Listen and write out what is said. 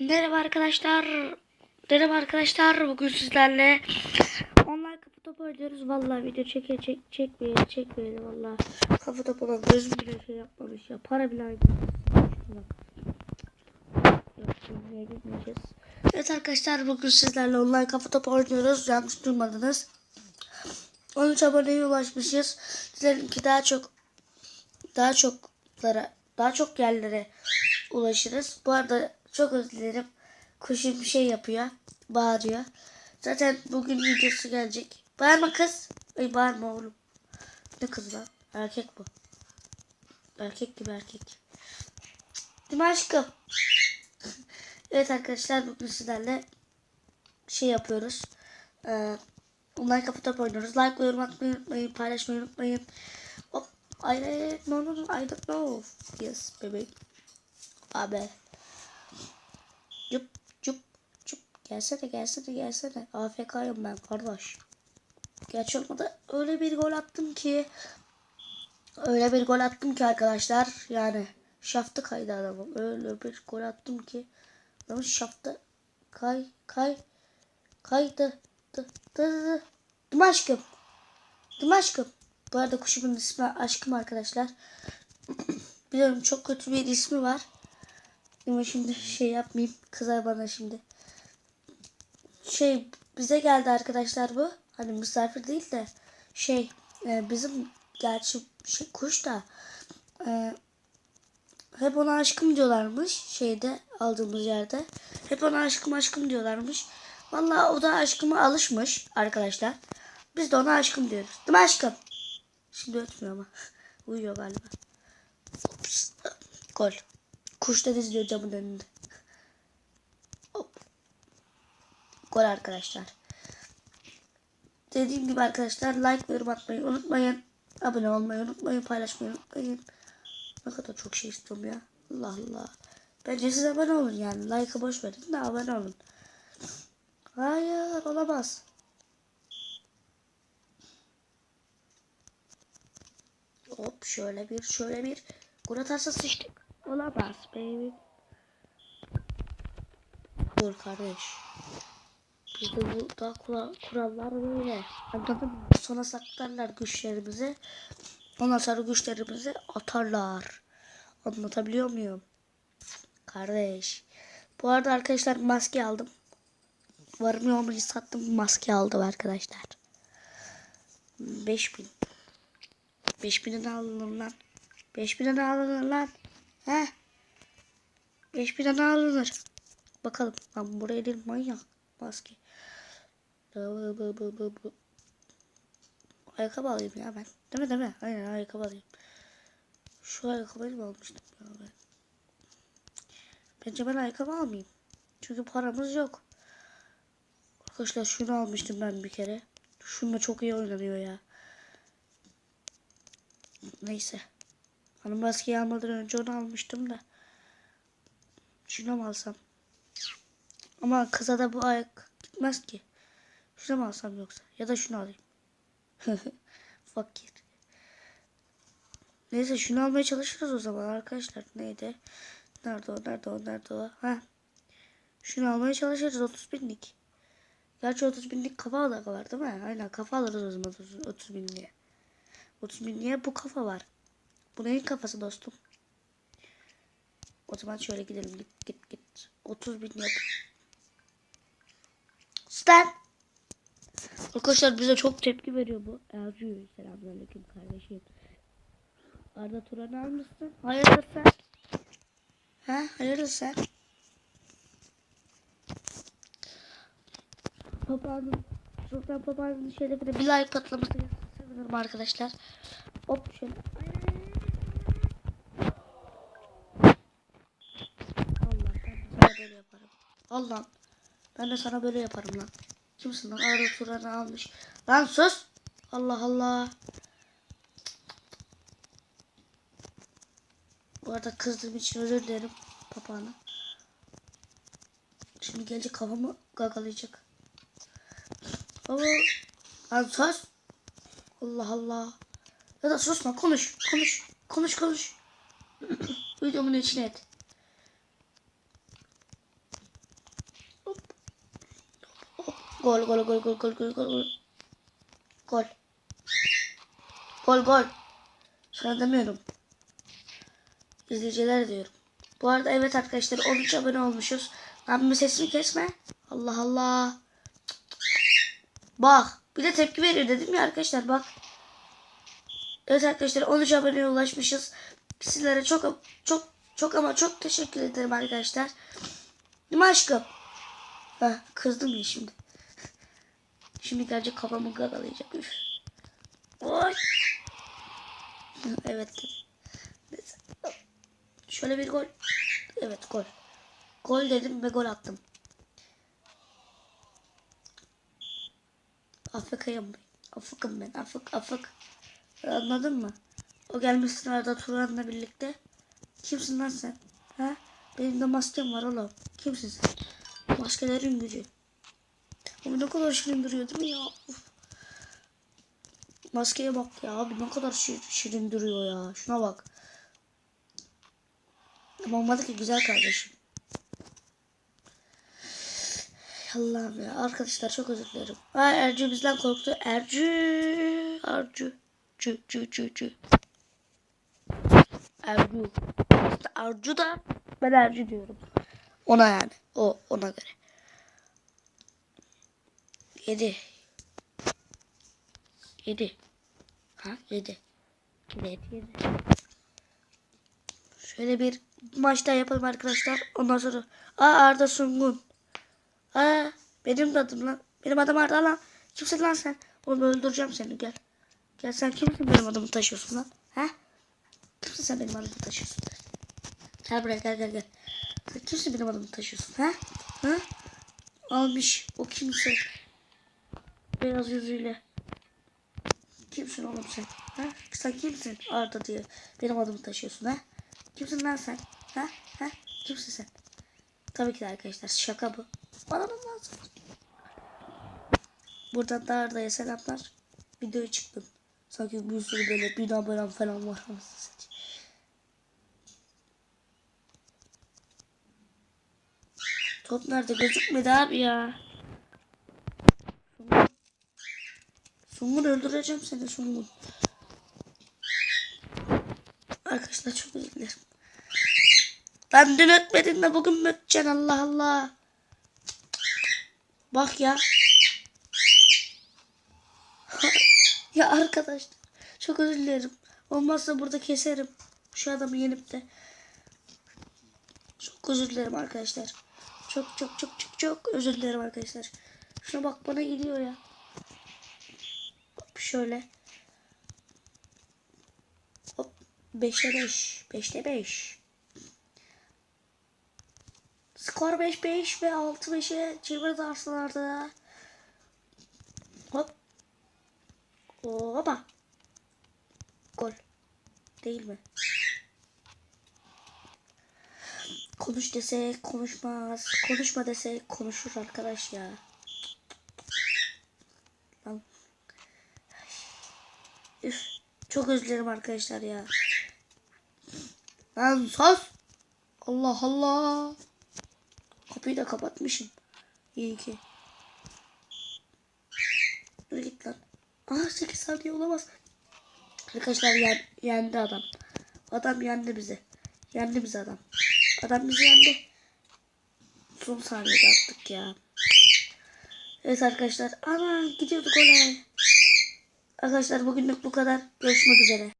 Merhaba arkadaşlar. Merhaba arkadaşlar. Bugün sizlerle online kapı topu oynuyoruz. Vallahi video çeke çek çekmeyelim çekmeyelim vallahi. Kapı topu olan gözüm bile şey yapmamış ya. Para bile gitmeyeceğiz. Evet arkadaşlar bugün sizlerle online kapı topu oynuyoruz. Yanlış duymadınız. 13 aboneye ulaşmışız. Dilerim ki daha çok daha çoklara daha çok yerlere ulaşırız. Bu arada çok özür dilerim. Kuşum bir şey yapıyor. Bağırıyor. Zaten bugün videosu gelecek. Bağırma kız. Ay bağırma oğlum. Ne kız lan? Erkek bu. Erkek gibi erkek. Değil mi aşkım? evet arkadaşlar bugün sizlerle şey yapıyoruz. Ee, online kapı top oynuyoruz. Like ve yorum atmayı unutmayın. Paylaşmayı unutmayın. Hop. No, no, no, I don't know. Yes, bebeğim. Abi. Cup cup cup. Gelsene gelsene gelsene. AFK'yım ben kardeş. Geç olmadı. Öyle bir gol attım ki. Öyle bir gol attım ki arkadaşlar. Yani şaftı kaydı adamım. Öyle bir gol attım ki. Adamın şaftı kay kay kaydı. Dı, dı, dı. Dım aşkım. Dım aşkım. Bu arada kuşumun ismi aşkım arkadaşlar. Biliyorum çok kötü bir ismi var. Ama şimdi şey yapmayayım. Kızar bana şimdi. Şey bize geldi arkadaşlar bu. Hani misafir değil de şey e, bizim gerçi şey, kuş da e, hep ona aşkım diyorlarmış şeyde aldığımız yerde. Hep ona aşkım aşkım diyorlarmış. Vallahi o da aşkıma alışmış arkadaşlar. Biz de ona aşkım diyoruz. Değil mi aşkım? Şimdi ötmüyor ama. Uyuyor galiba. Gol. Kuş da diziliyor camın önünde. Hop. Gol arkadaşlar. Dediğim gibi arkadaşlar like ve yorum atmayı unutmayın. Abone olmayı unutmayın. Paylaşmayı unutmayın. Ne kadar çok şey istiyorum ya. Allah Allah. Bence siz abone olun yani. Like'ı boş verin de abone olun. Hayır olamaz. Hop şöyle bir şöyle bir. Gol atarsa sıçtık. Olamaz baby. Dur kardeş. Bizde bu da kura, kurallar böyle. Anladın mı? Sona saklarlar güçlerimizi. Ondan sonra güçlerimizi atarlar. Anlatabiliyor muyum? Kardeş. Bu arada arkadaşlar maske aldım. Varım yoğumu sattım maske aldım arkadaşlar. 5000. 5000'e alınır lan. 5000'e alınır lan. He? 5000'e ne alınır? Bakalım. Lan buraya değil manyak. Maske. Ayakkabı alayım ya ben. Değil mi değil mi? Aynen ayakkabı alayım. Şu ayakkabıyı mı almıştım ya ben? Bence ben ayakkabı almayayım. Çünkü paramız yok. Arkadaşlar şunu almıştım ben bir kere. Şununla çok iyi oynanıyor ya. Neyse. Hani maskeyi almadan önce onu almıştım da. Şunu mu alsam? Ama kıza da bu ayak gitmez ki. Şunu mu alsam yoksa? Ya da şunu alayım. Fakir. Neyse şunu almaya çalışırız o zaman arkadaşlar. Neydi? Nerede o? Nerede o? Nerede o? Ha. Şunu almaya çalışırız 30 binlik. Gerçi 30 binlik kafa da var değil mi? Aynen kafa alırız o zaman 30, 30 binliğe. 30 binliğe bu kafa var. Bu neyin kafası dostum? O zaman şöyle gidelim. Git git git. 30 bin yap. Stan. Arkadaşlar bize çok tepki veriyor bu. Ercü. Selamünaleyküm kardeşim. Arda Turan'ı almışsın. Hayırdır sen? Ha? Hayırdır sen? Papağanın Sultan Papağanın şerefine bir like patlamasını sevinirim arkadaşlar. Hop şöyle. Allah ben de sana böyle yaparım. Allah ben de sana böyle yaparım lan. Kimsin lan? Arada Turan'ı almış. Lan sus. Allah Allah. Bu arada kızdığım için özür dilerim papağana. Şimdi gelecek kafamı gagalayacak. Baba. Lan sus. Allah Allah. Ya da susma konuş. Konuş. Konuş konuş. Videomun içine et. Gol gol gol gol gol gol gol. Gol. Gol gol. Sana demiyorum. İzleyiciler diyorum. Bu arada evet arkadaşlar 13 abone olmuşuz. Lan bir sesimi kesme. Allah Allah. Bak. Bir de tepki veriyor dedim ya arkadaşlar bak. Evet arkadaşlar 13 aboneye ulaşmışız. Sizlere çok çok çok ama çok teşekkür ederim arkadaşlar. Değil mi aşkım? Heh, kızdım ya şimdi. Şimdi gelecek kafamı gagalayacak. Üf. Oy. Evet. Şöyle bir gol. Evet gol. Gol dedim ve gol attım. Afrika'yım. Afıkım ben. Afık afık. Anladın mı? O gelmişsin arada Turan'la birlikte. Kimsin lan sen? Ha? Benim de maskem var oğlum. Kimsin sen? Maskelerin gücü. Abi ne kadar şirin duruyor değil mi ya? Uf. Maskeye bak ya abi ne kadar şir- şirin duruyor ya. Şuna bak. Ama olmadı ki güzel kardeşim. Allah'ım ya arkadaşlar çok özür dilerim. Aa, Ercü bizden korktu. Ercü. Ercü. Cü cü cü cü. Ercü. İşte Ercü da ben Ercü diyorum. Ona yani. O ona göre. Yedi. Yedi. Ha yedi. Yedi yedi. Şöyle bir maç daha yapalım arkadaşlar. Ondan sonra. Aa Arda Sungun. Aa benim adım lan. Benim adım Arda lan. Kimsin lan sen? Oğlum öldüreceğim seni gel. Gel sen kimsin benim adımı taşıyorsun lan? Ha? Kimsin sen benim adımı taşıyorsun? Gel buraya gel gel gel. Sen kimsin benim adımı taşıyorsun? Ha? Ha? Almış o kimse. Beyaz yüzüyle. Kimsin oğlum sen? Ha? Sen kimsin Arda diye benim adımı taşıyorsun ha? Kimsin lan sen? Ha? Ha? Kimsin sen? Tabii ki de arkadaşlar şaka bu. Ne lazım? Buradan da Arda'ya selamlar. Videoya çıktım. Sanki bir sürü böyle bin abonem falan var. Top nerede gözükmedi abi ya. Sungur öldüreceğim seni Sungur. Arkadaşlar çok özür dilerim. Ben dün ötmedin de bugün mü Allah Allah. Bak ya. ya arkadaşlar çok özür dilerim. Olmazsa burada keserim. Şu adamı yenip de. Çok özür dilerim arkadaşlar. Çok çok çok çok çok özür dilerim arkadaşlar. Şuna bak bana gidiyor ya. Şöyle. Hop 5'te 5. 5'te 5. Skor 5-5 ve 6-5'e çevirdi Arsenal'da. Hop. Oba. Gol. Değil mi? Konuş dese konuşmaz. Konuşma dese konuşur arkadaş ya. Lan. Üf. Çok özlerim arkadaşlar ya. Lan sus. Allah Allah. Kapıyı da kapatmışım. İyi ki. Dur git lan. Aa 8 saniye olamaz. Arkadaşlar yen, yendi adam. Adam yendi bizi. Yendi bizi adam. Adam bizi yendi. Son saniyede attık ya. Evet arkadaşlar. Ana gidiyorduk olay. Arkadaşlar bugünlük bu kadar. Görüşmek üzere.